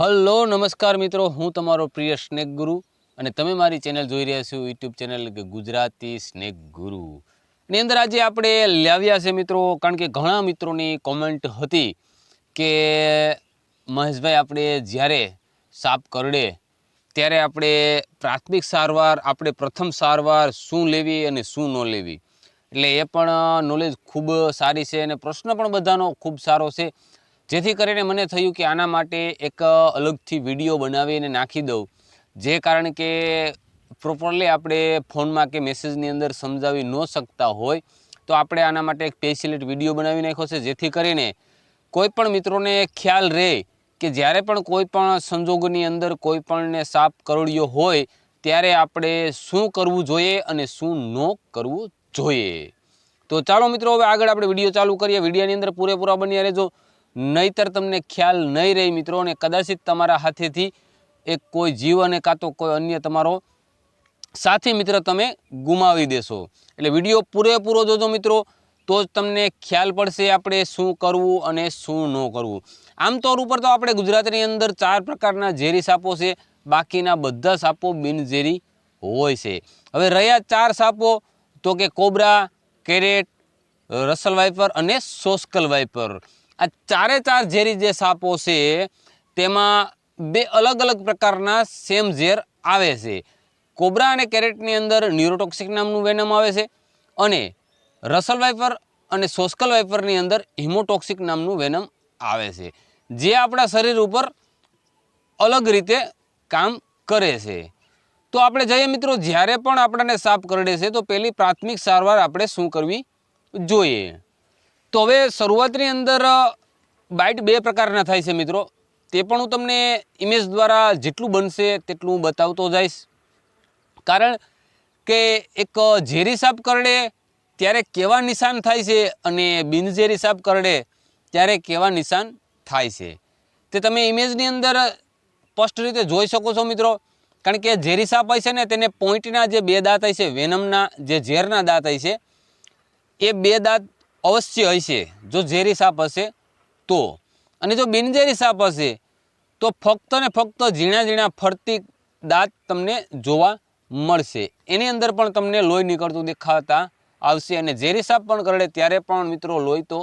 Hello, નમસ્કાર મિત્રો. હું તમારો પ્રિય સ્નેક ગુરુ અને તમે મારી ચેનલ જોઈ રહ્યા છો યુટ્યુબ ચેનલ કે ગુજરાતી સ્નેક ગુરુ ની અંદર આજે આપણે લાવ્યા છે મિત્રો, કારણ કે ઘણા મિત્રોની કોમેન્ટ હતી કે મહેશભાઈ આપણે જ્યારે સાપ કરડે, ત્યારે આપણે પ્રાથમિક સારવાર, આપણે પ્રથમ સારવાર શું લેવી અને શું ન લેવી? એટલે એ પણ નોલેજ ખૂબ સારી છે અને પ્રશ્ન પણ બધાનો ખૂબ સારો છે. જેથી કરીને મને થયું કે આના માટે એક અલગથી વીડિયો બનાવીને નાખી દઉં. જે કારણ કે પ્રોપરલી આપણે ફોનમાં કે મેસેજની અંદર સમજાવી ન શકતા હોય, તો આપણે આના માટે એક સ્પેશિયલિટ વીડિયો બનાવી નાખ્યો છે, જેથી કરીને કોઈ પણ મિત્રોને ખ્યાલ રહે કે જ્યારે પણ કોઈ પણ સંજોગોની અંદર કોઈ પણને સાપ કરડ્યો હોય, ત્યારે આપણે શું કરવું જોઈએ અને શું ન કરવું જોઈએ. તો ચાલો મિત્રો, હવે આગળ આપણે વીડિયો ચાલુ કરીએ. વિડીયોની અંદર પૂરેપૂરા બન્યા રહેજો. નહીતર તમને ખ્યાલ નહીં રહે મિત્રો, અને કદાચિત તમારા હાથેથી એક કોઈ જીવ અને કાં તો કોઈ અન્ય તમારો સાથી મિત્ર તમે ગુમાવી દેશો. એટલે વીડિયો પૂરેપૂરો જોજો મિત્રો, તો જ તમને ખ્યાલ પડશે આપણે શું કરવું અને શું ન કરવું. આમ તોર ઉપર તો આપણે ગુજરાતની અંદર ચાર પ્રકારના ઝેરી સાપો છે, બાકીના બધા સાપો બિનઝેરી હોય છે. હવે રહ્યા ચાર સાપો, તો કે કોબરા, કેરેટ, રસલ વાઇપર અને સોસ્કલ વાઇપર. આ ચારે ચાર ઝેરી જે સાપો છે, તેમાં બે અલગ અલગ પ્રકારના સેમ ઝેર આવે છે. કોબરા અને કેરેટની અંદર ન્યુરોટોક્સિક નામનું વેનમ આવે છે અને રસલ વાઇપર અને સોસ્કલ વાઇપરની અંદર હિમોટોક્સિક નામનું વેનમ આવે છે, જે આપણા શરીર ઉપર અલગ રીતે કામ કરે છે. તો આપણે જઈએ મિત્રો, જ્યારે પણ આપણને સાપ કરડે છે, તો પહેલી પ્રાથમિક સારવાર આપણે શું કરવી જોઈએ? તો હવે શરૂઆતની અંદર બાઇટ બે પ્રકારના થાય છે મિત્રો. તે પણ હું તમને ઇમેજ દ્વારા જેટલું બનશે તેટલું હું બતાવતો જઈશ. કારણ કે એક ઝેરી સાપ કરડે, ત્યારે કેવા નિશાન થાય છે અને બિનઝેરી સાપ કરડે, ત્યારે કેવા નિશાન થાય છે. તે તમે ઇમેજની અંદર સ્પષ્ટ રીતે જોઈ શકો છો મિત્રો. કારણ કે ઝેરી સાપ હોય છે ને, તેને પોઈન્ટના જે બે દાંત હોય છે વેનમના જે ઝેરના દાંત હોય છે, એ બે દાંત અવશ્ય હશે. જો ઝેરી સાપ હશે તો. અને જો બિનઝેરી સાપ હશે તો ફક્ત ને ફક્ત ઝીણા ઝીણા ફરતી દાંત તમને જોવા મળશે. એની અંદર પણ તમને લોહી નીકળતું દેખાતા આવશે અને ઝેરી સાપ પણ કરડે ત્યારે પણ મિત્રો લોહી તો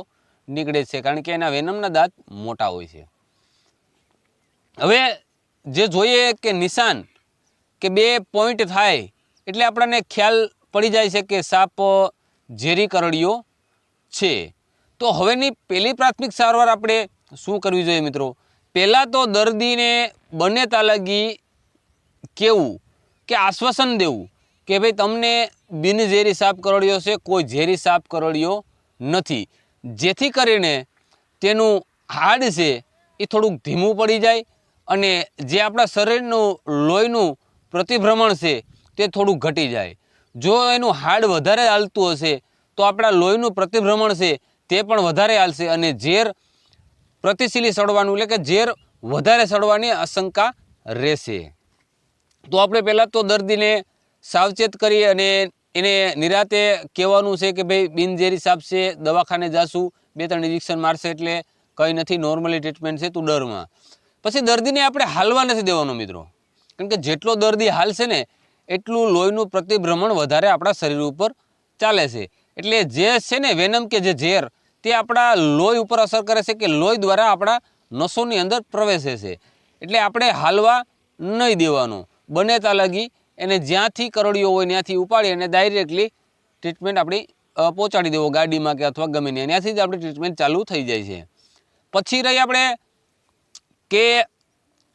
નીકળે છે કારણ કે એના વેનમના દાંત મોટા હોય છે. હવે જે જોઈએ કે નિશાન કે બે પોઈન્ટ થાય એટલે આપણને ખ્યાલ પડી જાય છે કે સાપ ઝેરી કરડ્યો છે. તો હવેની પહેલી પ્રાથમિક સારવાર આપણે શું કરવી જોઈએ મિત્રો? પહેલાં તો દર્દીને બને તાલગી કેવું? કે આશ્વાસન દેવું? કે ભાઈ તમને બિનઝેરી સાપ કરડ્યો છે, કોઈ ઝેરી સાપ કરડ્યો નથી. જેથી કરીને તેનું હાડ છે એ થોડુંક ધીમું પડી જાય અને જે આપણા શરીરનું લોહીનું પ્રતિભ્રમણ છે તે થોડું ઘટી જાય. જો એનું હાડ વધારે હાલતું હશે તો આપણા લોહીનું પ્રતિભ્રમણ છે તે પણ વધારે હાલશે અને ઝેર પ્રતિશીલી સડવાનું એટલે કે ઝેર વધારે સડવાની આશંકા રહેશે. તો આપણે પહેલાં તો દર્દીને સાવચેત કરી અને એને નિરાતે કહેવાનું છે કે ભાઈ બિનઝેરી સાપ છે દવાખાને જાશું બે ત્રણ ઇન્જેક્શન મારશે એટલે કંઈ નથી નોર્મલી ટ્રીટમેન્ટ છે, તું ડરમાં. પછી દર્દીને આપણે હાલવા નથી દેવાનો મિત્રો. કારણ કે જેટલો દર્દી હાલશે ને, એટલું લોહીનું પ્રતિભ્રમણ વધારે આપણા શરીર ઉપર ચાલે છે. એટલે જે છે ને વેનમ કે જે ઝેર, તે આપણા લોહી ઉપર અસર કરે છે કે લોહી દ્વારા આપણા નસોની અંદર પ્રવેશે છે. એટલે આપણે હાલવા નહીં દેવાનું. બને ત્યાં એને જ્યાંથી કરડ્યો હોય ત્યાંથી ઉપાડી અને ડાયરેક્ટલી ટ્રીટમેન્ટ આપણી પહોંચાડી દેવો ગાડીમાં કે અથવા ગમે ત્યાં. ત્યાંથી જ આપણી ટ્રીટમેન્ટ ચાલુ થઈ જાય છે. પછી રહી આપણે કે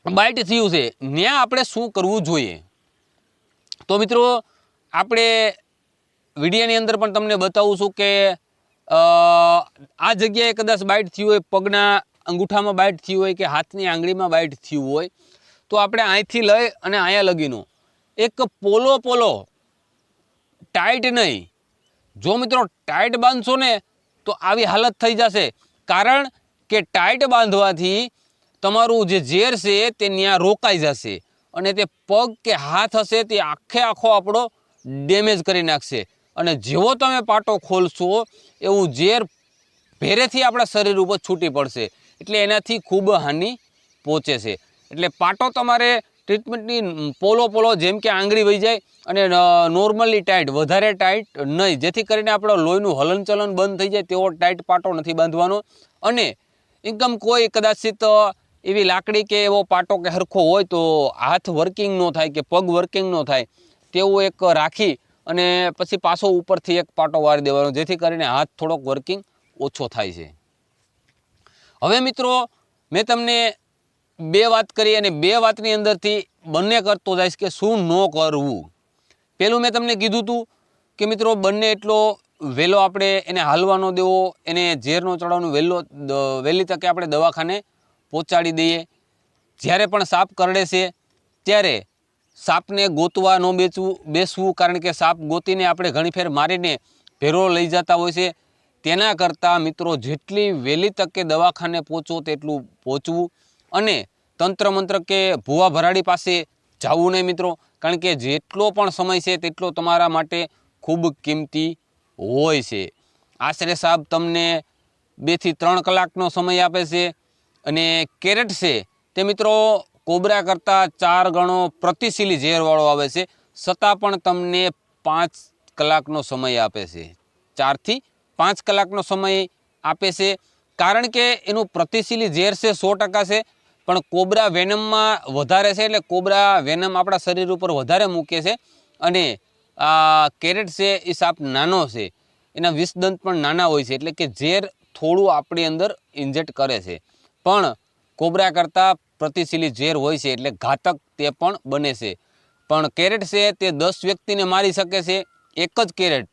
બાઇટ થયું છે. ત્યાં આપણે શું કરવું જોઈએ? તો મિત્રો, આપણે વિડીયોની અંદર પણ તમને બતાવું છું કે આ જગ્યાએ કદાચ બાઇટ થયું હોય, પગના અંગૂઠામાં બાઇટ થયું હોય કે હાથની આંગળીમાં બાઇટ થયું હોય, તો આપણે અહીંથી લઈ અને અહીંયા લગીનું. એક પોલો પોલો, ટાઈટ નહીં. જો મિત્રો ટાઈટ બાંધશો ને, તો આવી હાલત થઈ જશે. કારણ કે ટાઈટ બાંધવાથી તમારું જે ઝેર છે તે ત્યાં રોકાઈ જશે અને તે પગ કે હાથ હશે તે આખે આખો આપણો ડેમેજ કરી નાખશે. અને જેવો તમે પાટો ખોલશો, એવું ઝેર ભેરેથી આપણા શરીર ઉપર છૂટી પડશે. એટલે એનાથી ખૂબ હાનિ પહોંચે છે. એટલે પાટો તમારે ટ્રીટમેન્ટની પોલો પોલો જેમ કે આંગળી વહી જાય અને નોર્મલી ટાઈટ વધારે ટાઈટ નહીં. જેથી કરીને આપણો લોહીનું હલનચલન બંધ થઈ જાય તેવો ટાઈટ પાટો નથી બાંધવાનો. અને એકદમ કોઈ કદાચિત એવી લાકડી કે એવો પાટો કે હરખો હોય તો હાથ વર્કિંગ ન થાય કે પગ વર્કિંગ ન થાય, તેવું એક રાખી અને પછી પાછો ઉપરથી એક પાટો વારી દેવાનો, જેથી કરીને હાથ થોડોક વર્કિંગ ઓછો થાય છે. હવે મિત્રો, મેં તમને બે વાત કરી અને બે વાતની અંદરથી બંને કરતો જઈશ કે શું ન કરવું. પહેલું મેં તમને કીધું હતું કે મિત્રો, બંને એટલો વહેલો આપણે એને હાલવા ન દેવો, એને ઝેર ન ચડાવવાનું વહેલો વહેલી તકે આપણે દવાખાને પહોંચાડી દઈએ. જ્યારે પણ સાપ કરડે છે, ત્યારે સાપને ગોતવા ન બેચવું બેસવું, કારણ કે સાપ ગોતીને આપણે ઘણી ફેર મારીને ભેરો લઈ જતા હોય છે. તેના કરતાં મિત્રો જેટલી વહેલી તકે દવાખાને પહોંચો તેટલું પહોંચવું. અને તંત્ર મંત્ર કે ભૂવા ભરાડી પાસે જવું નહીં મિત્રો, કારણ કે જેટલો પણ સમય છે તેટલો તમારા માટે ખૂબ કિંમતી હોય છે. આશરે સાહેબ તમને બેથી ત્રણ કલાકનો સમય આપે છે. અને કેરેટ છે તે મિત્રો કોબરા કરતાં ચાર ગણો પ્રતિશીલી ઝેરવાળો આવે છે. છતાં પણ તમને પાંચ કલાકનો સમય આપે છે. ચારથી પાંચ કલાકનો સમય આપે છે. કારણ કે એનું પ્રતિશીલી ઝેર છે સો ટકા છે, પણ કોબરા વેનમમાં વધારે છે એટલે કોબરા વેનમ આપણા શરીર ઉપર વધારે મૂકે છે અને આ કેરેટ છે એ સાપ નાનો છે. એના વિષદંત પણ નાના હોય છે એટલે કે ઝેર થોડું આપણી અંદર ઇન્જેક્ટ કરે છે. પણ કોબરા કરતાં પ્રતિશીલી ઝેર હોય છે એટલે ઘાતક તે પણ બને છે. પણ કેરેટ છે તે દસ વ્યક્તિને મારી શકે છે, એક જ કેરેટ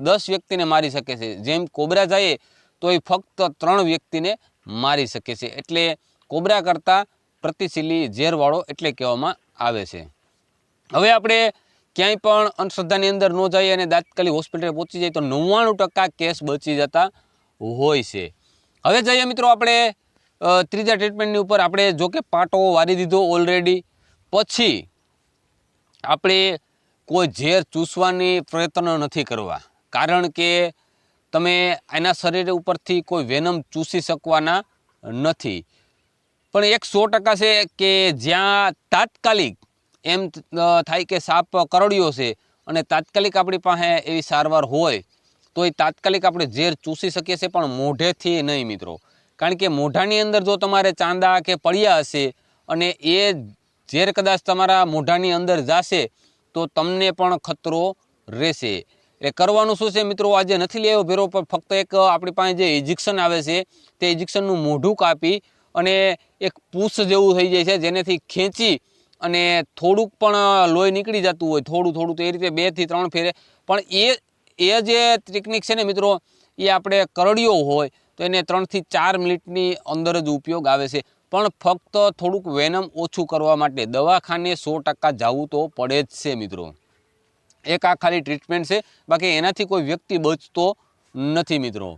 દસ વ્યક્તિને મારી શકે છે. જેમ કોબરા જાય તો એ ફક્ત ત્રણ વ્યક્તિને મારી શકે છે. એટલે કોબરા કરતાં પ્રતિશીલી ઝેરવાળો એટલે કહેવામાં આવે છે. હવે આપણે ક્યાંય પણ અંધશ્રદ્ધાની અંદર ન જઈએ અને તાત્કાલિક હોસ્પિટલે પહોંચી જાય તો નવ્વાણું ટકા કેસ બચી જતા હોય છે. હવે જઈએ મિત્રો આપણે ત્રીજા ટ્રીટમેન્ટની ઉપર આપણે જો કે પાટો વારી દીધો ઓલરેડી પછી આપણે કોઈ ઝેર ચૂસવાની પ્રયત્ન નથી કરવા. કારણ કે તમે એના શરીર ઉપરથી કોઈ વેનમ ચૂસી શકવાના નથી. પણ એક સો ટકા છે કે જ્યાં તાત્કાલિક એમ થાય કે સાપ કરડ્યો છે અને તાત્કાલિક આપણી પાસે એવી સારવાર હોય તો એ તાત્કાલિક આપણે ઝેર ચૂસી શકીએ છીએ, પણ મોઢેથી નહીં મિત્રો. કારણ કે મોઢાની અંદર જો તમારે ચાંદા કે પડ્યા હશે અને એ ઝેર કદાચ તમારા મોઢાની અંદર જાશે, તો તમને પણ ખતરો રહેશે. એ કરવાનું શું છે મિત્રો? આજે નથી લેવો ભેરો, પણ ફક્ત એક આપણી પાસે જે ઇજેક્શન આવે છે, તે ઇજેક્શનનું મોઢું કાપી અને એક પૂસ જેવું થઈ જાય છે, જેનેથી ખેંચી અને થોડુંક પણ લોહી નીકળી જતું હોય, થોડું થોડું, તો એ રીતે બેથી ત્રણ ફેરે. પણ એ એ જે ટેકનિક છે ને મિત્રો, એ આપણે કરડ્યો હોય તો એને ત્રણથી ચાર મિનિટની અંદર જ ઉપયોગ આવે છે. પણ ફક્ત થોડુંક વેનમ ઓછું કરવા માટે દવાખાને સો ટકા જવું તો પડે જ છે મિત્રો. એક આ ખાલી ટ્રીટમેન્ટ છે, બાકી એનાથી કોઈ વ્યક્તિ બચતો નથી મિત્રો.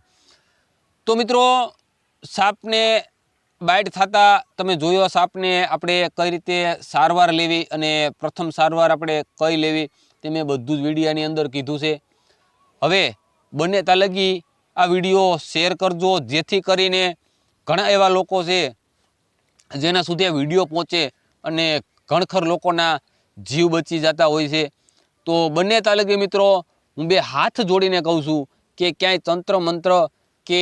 તો મિત્રો, સાપને બાઇટ થતાં તમે જોયો સાપને આપણે કઈ રીતે સારવાર લેવી અને પ્રથમ સારવાર આપણે કઈ લેવી તે મેં બધું જ વિડીયાની અંદર કીધું છે. હવે બંને તાલગી આ વીડિયો શેર કરજો. જેથી કરીને ઘણા એવા લોકો છે, જેના સુધી આ વીડિયો પહોંચે અને ઘણખર લોકોના જીવ બચી જતા હોય છે. તો બંને તાલુકી મિત્રો, હું બે હાથ જોડીને કહું છું કે ક્યાંય તંત્ર મંત્ર કે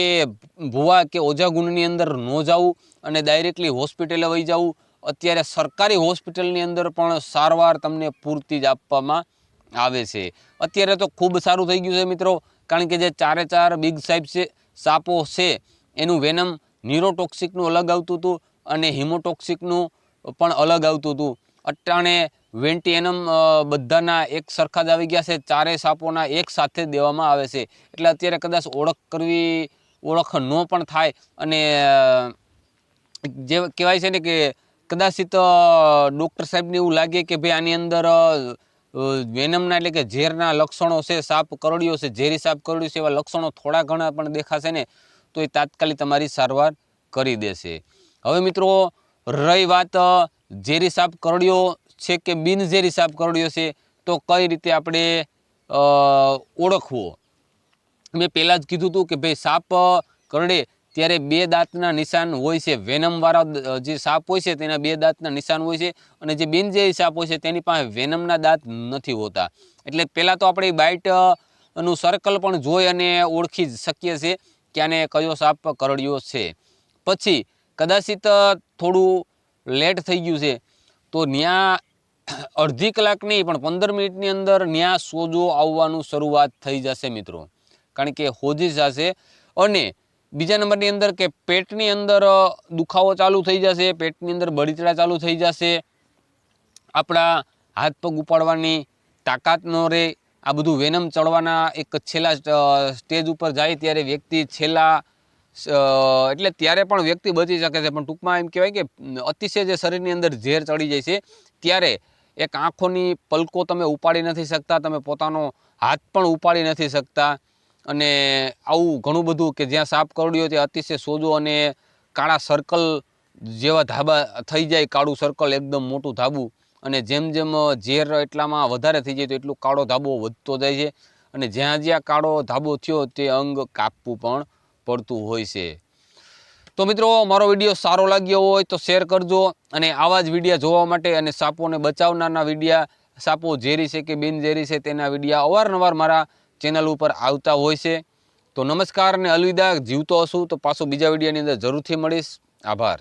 ભુવા કે ઓજાગુણની અંદર ન જવું અને ડાયરેક્ટલી હોસ્પિટલે વહી જવું અત્યારે સરકારી હોસ્પિટલની અંદર પણ સારવાર તમને પૂરતી જ આપવામાં આવે છે. અત્યારે તો ખૂબ સારું થઈ ગયું છે મિત્રો. કારણ કે જે ચારે ચાર બિગ સાહેબ છે, સાપો છે, એનું વેનમ ન્યુરોટોક્સિકનું અલગ આવતું હતું અને હિમોટોક્સિકનું પણ અલગ આવતું હતું. અટાણે વેન્ટીએનમ બધાના એક સરખા જ આવી ગયા છે, ચારે સાપોના એક સાથે દેવામાં આવે છે. એટલે અત્યારે કદાચ ઓળખ કરવી, ઓળખ ન પણ થાય અને જે કહેવાય છે ને કે કદાચિત ડૉક્ટર સાહેબને એવું લાગે કે ભાઈ આની અંદર વેનમના એટલે કે ઝેરના લક્ષણો છે, સાપ કરડ્યો છે, ઝેરી સાપ કરડ્યો છે એવા લક્ષણો થોડા ઘણા પણ દેખાશે ને, તો એ તાત્કાલિક તમારી સારવાર કરી દેશે. હવે મિત્રો, રહી વાત ઝેરી સાપ કરડ્યો છે કે બિનઝેરી સાપ કરડ્યો છે, તો કઈ રીતે આપણે ઓળખવો? મેં પહેલાં જ કીધું હતું કે ભાઈ સાપ કરડે ત્યારે બે દાંતના નિશાન હોય છે. વેનમવાળા જે સાપ હોય છે તેના બે દાંતના નિશાન હોય છે અને જે બિનઝેરી સાપ હોય છે તેની પાસે વેનમના દાંત નથી હોતા. એટલે પહેલાં તો આપણે બાઇટનું સર્કલ પણ જોઈ અને ઓળખી શકીએ છીએ કે આને કયો સાપ કરડ્યો છે. પછી કદાચિત થોડું લેટ થઈ ગયું છે તો ત્યાં અડધી કલાક નહીં પણ પંદર મિનિટની અંદર ત્યાં સોજો આવવાનું શરૂઆત થઈ જશે મિત્રો. કારણ કે હોજી જશે અને બીજા નંબરની અંદર કે પેટની અંદર દુખાવો ચાલુ થઈ જશે, પેટની અંદર બળીચડા ચાલુ થઈ જશે, આપણા હાથ પગ ઉપાડવાની તાકાત ન રહે આ બધું વેનમ ચડવાના એક છેલ્લા સ્ટેજ ઉપર જાય ત્યારે વ્યક્તિ છેલ્લા એટલે ત્યારે પણ વ્યક્તિ બચી શકે છે. પણ ટૂંકમાં એમ કહેવાય કે, અતિશય જે શરીરની અંદર ઝેર ચડી જાય છે, ત્યારે એક આંખોની પલકો તમે ઉપાડી નથી શકતા, તમે પોતાનો હાથ પણ ઉપાડી નથી શકતા. અને આવું ઘણું બધું કે જ્યાં સાપ કરડ્યો ત્યાં અતિશય સોજો અને કાળા સર્કલ જેવા ધાબા થઈ જાય, કાળું સર્કલ એકદમ મોટું ધાબું. અને જેમ જેમ ઝેર એટલામાં વધારે થઈ જાય તો એટલું કાળો ધાબો વધતો જાય છે. અને જ્યાં જ્યાં કાળો ધાબો થયો તે અંગ કાપવું પણ પડતું હોય છે. તો મિત્રો, મારો વીડિયો સારો લાગ્યો હોય તો શેર કરજો અને આવા જ વિડીયા જોવા માટે અને સાપોને બચાવનારના વિડીયા, સાપો ઝેરી છે કે બિનઝેરી છે તેના વિડીયા અવારનવાર મારા ચેનલ ઉપર આવતા હોય છે. તો નમસ્કાર અને અલવિદા, જીવતો હશું. તો પાછું બીજા વિડીયોની અંદર જરૂરથી મળીશ. આભાર.